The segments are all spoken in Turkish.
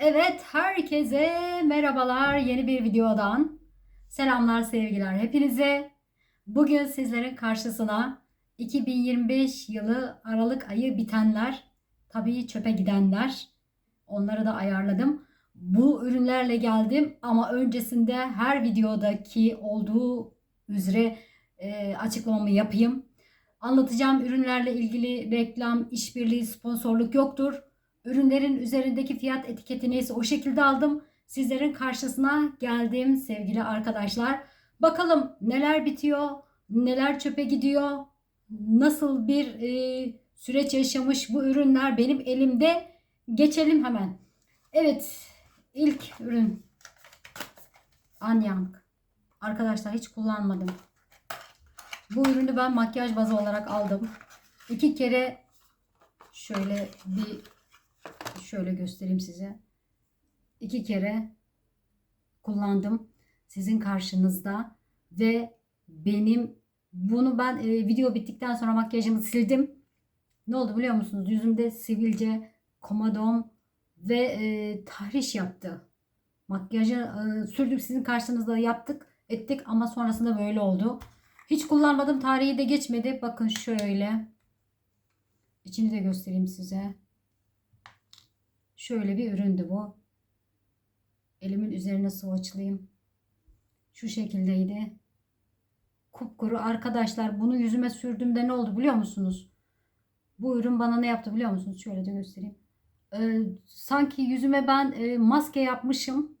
Evet, herkese merhabalar yeni bir videodan. Selamlar, sevgiler hepinize. Bugün sizlerin karşısına 2025 yılı Aralık ayı bitenler, tabii çöpe gidenler, onları da ayarladım. Bu ürünlerle geldim ama öncesinde her videodaki olduğu üzere e, açıklamamı yapayım. Anlatacağım ürünlerle ilgili reklam, işbirliği, sponsorluk yoktur. Ürünlerin üzerindeki fiyat etiketi neyse o şekilde aldım. Sizlerin karşısına geldim sevgili arkadaşlar. Bakalım neler bitiyor, neler çöpe gidiyor, nasıl bir e, süreç yaşamış bu ürünler benim elimde. Geçelim hemen. Evet, ilk ürün Anyang. Arkadaşlar hiç kullanmadım. Bu ürünü ben makyaj bazı olarak aldım. İki kere şöyle bir şöyle göstereyim size. İki kere kullandım sizin karşınızda ve benim bunu ben e, video bittikten sonra makyajımı sildim. Ne oldu biliyor musunuz? Yüzümde sivilce, komadom ve e, tahriş yaptı. Makyajı e, sürdük sizin karşınızda yaptık ettik ama sonrasında böyle oldu. Hiç kullanmadım tarihi de geçmedi. Bakın şöyle. İçini de göstereyim size. Şöyle bir üründü bu. Elimin üzerine sıvaçlayayım. Şu şekildeydi. Kupkuru arkadaşlar bunu yüzüme sürdüğümde ne oldu biliyor musunuz? Bu ürün bana ne yaptı biliyor musunuz? Şöyle de göstereyim. Ee, sanki yüzüme ben e, maske yapmışım.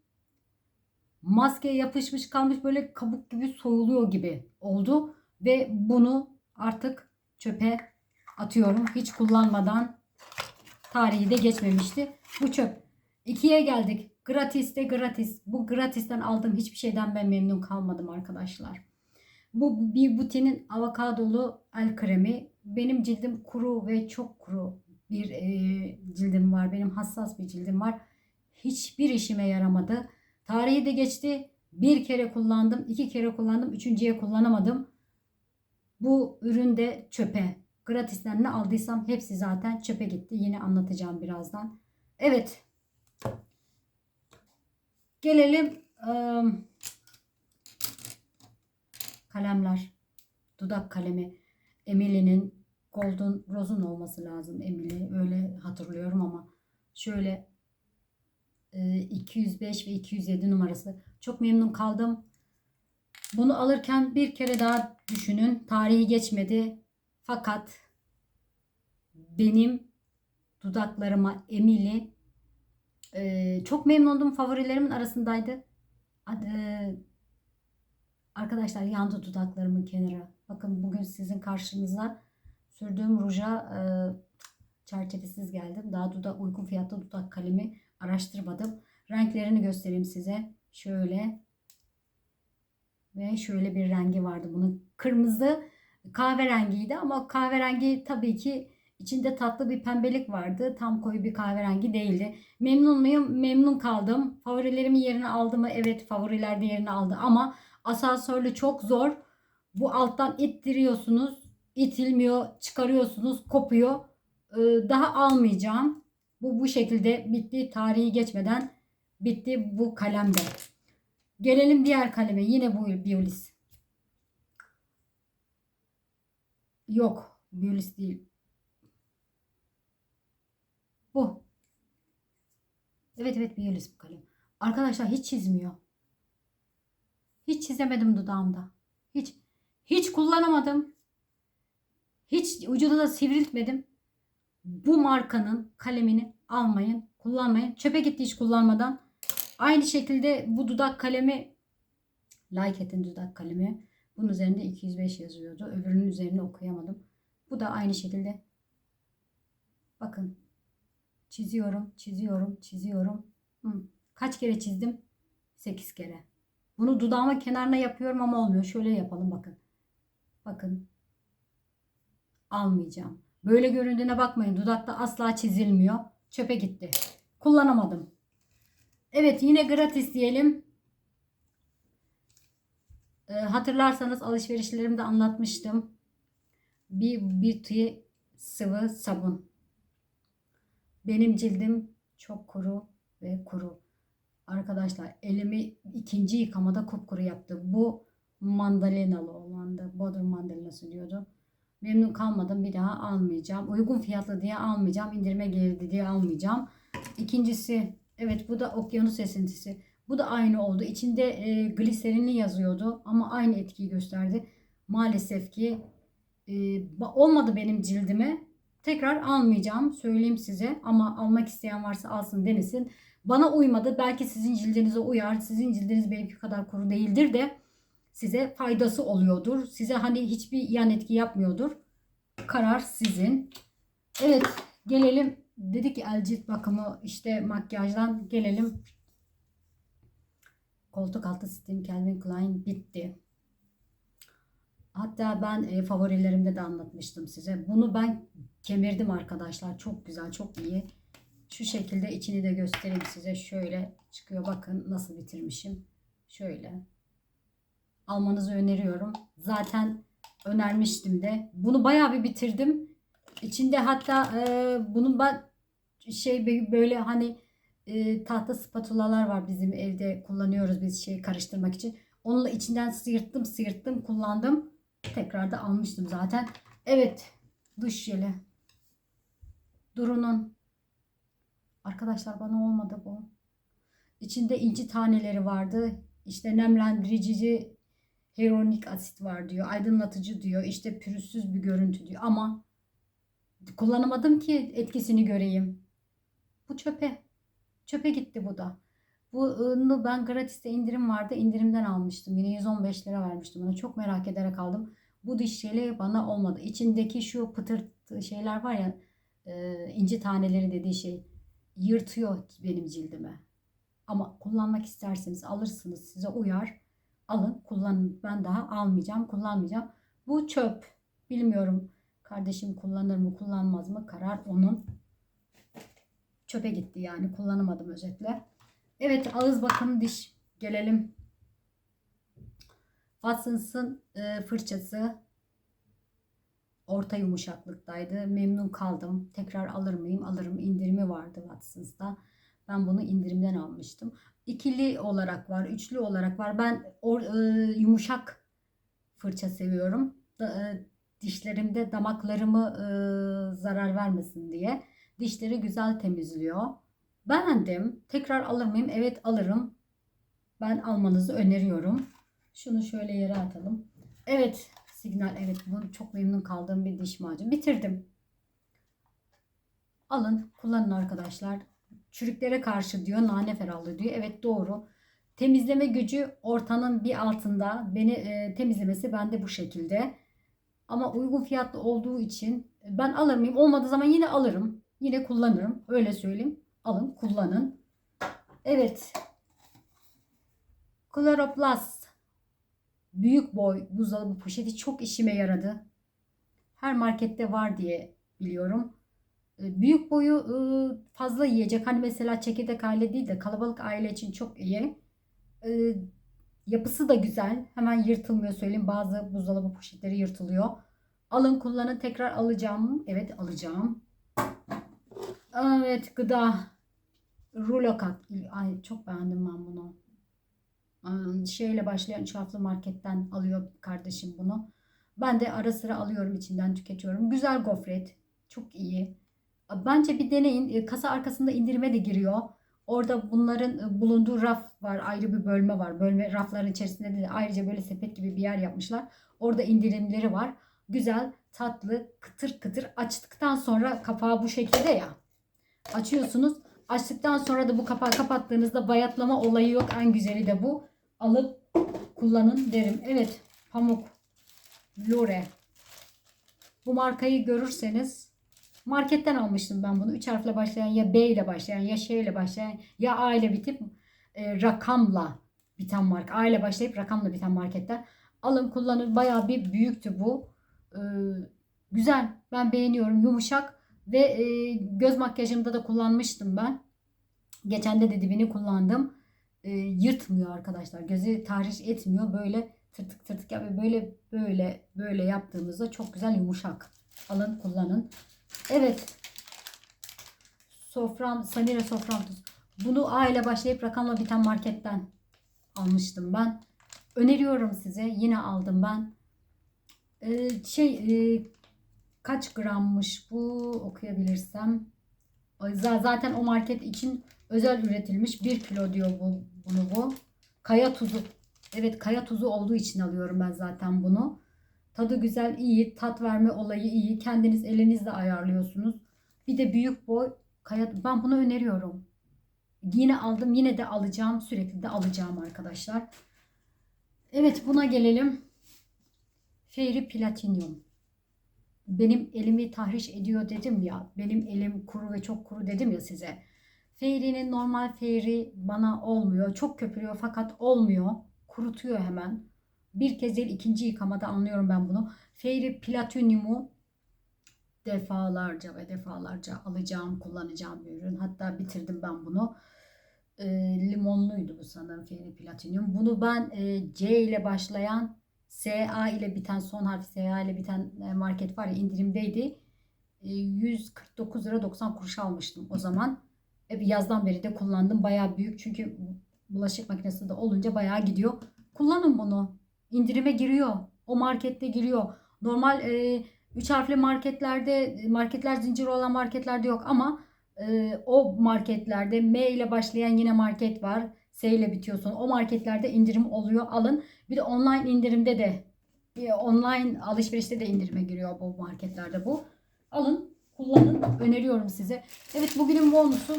Maske yapışmış kalmış böyle kabuk gibi soyuluyor gibi oldu. Ve bunu artık çöpe atıyorum. Hiç kullanmadan tarihi de geçmemişti. Bu çöp. İkiye geldik. Gratis de gratis. Bu gratisten aldığım hiçbir şeyden ben memnun kalmadım arkadaşlar. Bu bir butinin avokadolu el kremi. Benim cildim kuru ve çok kuru bir e, cildim var. Benim hassas bir cildim var. Hiçbir işime yaramadı. Tarihi de geçti. Bir kere kullandım, iki kere kullandım, üçüncüye kullanamadım. Bu ürün de çöpe. Gratisten ne aldıysam hepsi zaten çöpe gitti. Yine anlatacağım birazdan. Evet. Gelelim ıı, kalemler. Dudak kalemi. Emily'nin Golden Rose'un olması lazım. Emily öyle hatırlıyorum ama şöyle 205 ve 207 numarası. Çok memnun kaldım. Bunu alırken bir kere daha düşünün. Tarihi geçmedi. Fakat benim dudaklarıma Emili e, çok memnundum. Favorilerimin arasındaydı. Adı, arkadaşlar yandı dudaklarımın kenarı. Bakın bugün sizin karşınıza sürdüğüm ruja e, çerçevesiz geldim. Daha dudak uygun fiyatlı dudak kalemi araştırmadım. Renklerini göstereyim size. Şöyle ve şöyle bir rengi vardı bunun. Kırmızı kahverengiydi ama kahverengi tabii ki içinde tatlı bir pembelik vardı. Tam koyu bir kahverengi değildi. Memnun muyum? Memnun kaldım. Favorilerimi yerine aldı mı? Evet favorilerde yerini aldı ama asansörlü çok zor. Bu alttan ittiriyorsunuz. itilmiyor. Çıkarıyorsunuz. Kopuyor. Ee, daha almayacağım. Bu bu şekilde bitti. Tarihi geçmeden bitti bu kalemde. Gelelim diğer kaleme. Yine bu Biolis. Yok. Biolis değil. Bu. Evet evet Biolis bu kalem. Arkadaşlar hiç çizmiyor. Hiç çizemedim dudağımda. Hiç. Hiç kullanamadım. Hiç ucunu da sivriltmedim. Bu markanın kalemini almayın, kullanmayın. Çöpe gitti hiç kullanmadan. Aynı şekilde bu dudak kalemi Likeet'in dudak kalemi. Bunun üzerinde 205 yazıyordu. Öbürünün üzerine okuyamadım. Bu da aynı şekilde. Bakın. Çiziyorum, çiziyorum, çiziyorum. Hı. Kaç kere çizdim? 8 kere. Bunu dudağıma kenarına yapıyorum ama olmuyor. Şöyle yapalım bakın. Bakın. Almayacağım. Böyle göründüğüne bakmayın. Dudakta asla çizilmiyor. Çöpe gitti. Kullanamadım. Evet yine gratis diyelim. Ee, hatırlarsanız alışverişlerimde anlatmıştım. Bir beauty sıvı sabun. Benim cildim çok kuru ve kuru. Arkadaşlar elimi ikinci yıkamada kupkuru yaptı. Bu mandalinalı olandı. Bodrum mandalinası diyordu. Memnun kalmadım. Bir daha almayacağım. Uygun fiyatlı diye almayacağım. İndirime girdi diye almayacağım. İkincisi evet bu da okyanus esintisi. Bu da aynı oldu. İçinde e, gliserinli yazıyordu ama aynı etkiyi gösterdi. Maalesef ki e, olmadı benim cildime. Tekrar almayacağım söyleyeyim size ama almak isteyen varsa alsın denesin. Bana uymadı. Belki sizin cildinize uyar. Sizin cildiniz benimki kadar kuru değildir de size faydası oluyordur. Size hani hiçbir yan etki yapmıyordur. Karar sizin. Evet gelelim dedik el cilt bakımı işte makyajdan gelelim. Koltuk altı sistemi Calvin Klein bitti. Hatta ben e, favorilerimde de anlatmıştım size. Bunu ben kemirdim arkadaşlar. Çok güzel, çok iyi. Şu şekilde içini de göstereyim size. Şöyle çıkıyor. Bakın nasıl bitirmişim. Şöyle. Almanızı öneriyorum. Zaten önermiştim de. Bunu bayağı bir bitirdim. İçinde hatta e, bunun ben şey böyle hani e, tahta spatulalar var bizim evde kullanıyoruz biz şey karıştırmak için. Onunla içinden sıyırttım sıyırttım kullandım. Tekrar da almıştım zaten. Evet dış jeli. Duru'nun. Arkadaşlar bana olmadı bu. İçinde inci taneleri vardı. İşte nemlendirici hyaluronik asit var diyor. Aydınlatıcı diyor. İşte pürüzsüz bir görüntü diyor. Ama kullanamadım ki etkisini göreyim. Bu çöpe. Çöpe gitti bu da. Bunu ben gratis'te indirim vardı. indirimden almıştım. Yine 115 lira vermiştim ona. Çok merak ederek aldım. Bu diş jeli bana olmadı. İçindeki şu pıtır şeyler var ya e, inci taneleri dediği şey yırtıyor benim cildime. Ama kullanmak isterseniz alırsınız. Size uyar. Alın kullanın. Ben daha almayacağım. Kullanmayacağım. Bu çöp. Bilmiyorum. Kardeşim kullanır mı kullanmaz mı karar onun. Çöpe gitti yani kullanamadım özetle. Evet ağız bakım diş gelelim. Watsons'ın e, fırçası orta yumuşaklıktaydı. Memnun kaldım. Tekrar alır mıyım? Alırım. İndirimi vardı Watsons'ta. Ben bunu indirimden almıştım. İkili olarak var, üçlü olarak var. Ben or, e, yumuşak fırça seviyorum. Da, e, dişlerimde damaklarımı e, zarar vermesin diye. Dişleri güzel temizliyor. Beğendim. Tekrar alır mıyım? Evet alırım. Ben almanızı öneriyorum. Şunu şöyle yere atalım. Evet signal evet bu çok memnun kaldığım bir diş macunu. Bitirdim. Alın kullanın arkadaşlar. Çürüklere karşı diyor nane ferahlığı diyor. Evet doğru. Temizleme gücü ortanın bir altında. Beni e, temizlemesi bende bu şekilde. Ama uygun fiyatlı olduğu için ben alır mıyım? Olmadığı zaman yine alırım. Yine kullanırım. Öyle söyleyeyim. Alın kullanın. Evet. Chloroplast büyük boy buzdolabı poşeti çok işime yaradı. Her markette var diye biliyorum. E, Büyük boyu e, fazla yiyecek. Hani mesela çekirdek aile değil de kalabalık aile için çok iyi. E, Yapısı da güzel. Hemen yırtılmıyor söyleyeyim. Bazı buzdolabı poşetleri yırtılıyor. Alın kullanın. Tekrar alacağım. Evet alacağım. Evet gıda. Rulo kat. Ay çok beğendim ben bunu. Şeyle başlayan üç harfli marketten alıyor kardeşim bunu. Ben de ara sıra alıyorum içinden tüketiyorum. Güzel gofret. Çok iyi. Bence bir deneyin. E, Kasa arkasında indirime de giriyor. Orada bunların e, bulunduğu raf var. Ayrı bir bölme var. Bölme rafların içerisinde de ayrıca böyle sepet gibi bir yer yapmışlar. Orada indirimleri var. Güzel, tatlı, kıtır kıtır açtıktan sonra kapağı bu şekilde ya. Açıyorsunuz. Açtıktan sonra da bu kapağı kapattığınızda bayatlama olayı yok. En güzeli de bu. Alıp kullanın derim. Evet. Pamuk. Lore. Bu markayı görürseniz marketten almıştım ben bunu. Üç harfle başlayan ya B ile başlayan ya Ş ile başlayan ya A ile bitip e, rakamla biten marka. A ile başlayıp rakamla biten marketten. Alın kullanın. Bayağı bir büyüktü bu. Ee, güzel. Ben beğeniyorum. Yumuşak ve e, göz makyajımda da kullanmıştım ben. Geçen de dibini kullandım. E, yırtmıyor arkadaşlar. Gözü tahriş etmiyor. Böyle tırtık tırtık yapıyor. Böyle böyle böyle yaptığımızda çok güzel yumuşak. Alın kullanın. Evet. Sofram, Sanire sofram tuz. Bunu A ile başlayıp rakamla biten marketten almıştım ben. Öneriyorum size. Yine aldım ben. Ee, şey e, kaç grammış bu okuyabilirsem. Zaten o market için özel üretilmiş. 1 kilo diyor bu, bunu bu. Kaya tuzu. Evet kaya tuzu olduğu için alıyorum ben zaten bunu. Tadı güzel, iyi. Tat verme olayı iyi. Kendiniz elinizle ayarlıyorsunuz. Bir de büyük boy kaya. Ben bunu öneriyorum. Yine aldım. Yine de alacağım. Sürekli de alacağım arkadaşlar. Evet buna gelelim. Fairy Platinum. Benim elimi tahriş ediyor dedim ya. Benim elim kuru ve çok kuru dedim ya size. Fairy'nin normal Fairy bana olmuyor. Çok köpürüyor fakat olmuyor. Kurutuyor hemen. Bir kez değil ikinci yıkamada anlıyorum ben bunu. Fairy Platinum'u defalarca ve defalarca alacağım, kullanacağım bir ürün. Hatta bitirdim ben bunu. E, limonluydu bu sanırım Fairy Platinum. Bunu ben e, C ile başlayan SA ile biten son harf SA ile biten e, market var ya indirimdeydi. E, 149 lira 90 kuruş almıştım o zaman. E, yazdan beri de kullandım. Bayağı büyük çünkü bulaşık makinesi de olunca bayağı gidiyor. Kullanın bunu. İndirime giriyor. O markette giriyor. Normal e, 3 harfli marketlerde marketler zinciri olan marketlerde yok ama e, o marketlerde M ile başlayan yine market var. S ile bitiyor. O marketlerde indirim oluyor. Alın. Bir de online indirimde de online alışverişte de indirime giriyor bu marketlerde bu. Alın, kullanın. Öneriyorum size. Evet bugünün bonusu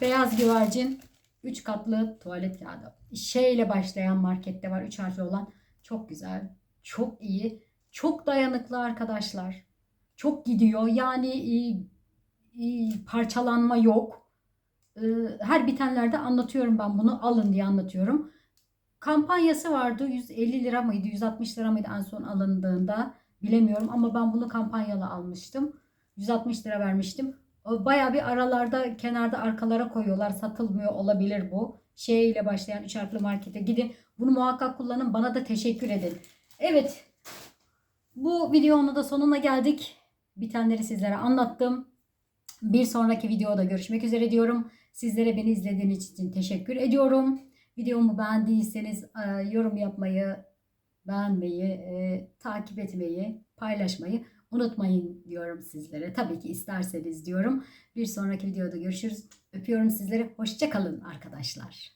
beyaz güvercin 3 katlı tuvalet kağıdı. Şey ile başlayan markette var 3 harfli olan. Çok güzel. Çok iyi. Çok dayanıklı arkadaşlar. Çok gidiyor. Yani e, parçalanma yok. Her bitenlerde anlatıyorum ben bunu. Alın diye anlatıyorum. Kampanyası vardı. 150 lira mıydı? 160 lira mıydı en son alındığında? Bilemiyorum ama ben bunu kampanyalı almıştım. 160 lira vermiştim. O Bayağı bir aralarda kenarda arkalara koyuyorlar. Satılmıyor olabilir bu. Şey ile başlayan üç harfli markete gidin. Bunu muhakkak kullanın. Bana da teşekkür edin. Evet. Bu videonun da sonuna geldik. Bitenleri sizlere anlattım. Bir sonraki videoda görüşmek üzere diyorum. Sizlere beni izlediğiniz için teşekkür ediyorum. Videomu beğendiyseniz e, yorum yapmayı, beğenmeyi, e, takip etmeyi, paylaşmayı unutmayın diyorum sizlere. Tabii ki isterseniz diyorum. Bir sonraki videoda görüşürüz. Öpüyorum sizleri. Hoşçakalın arkadaşlar.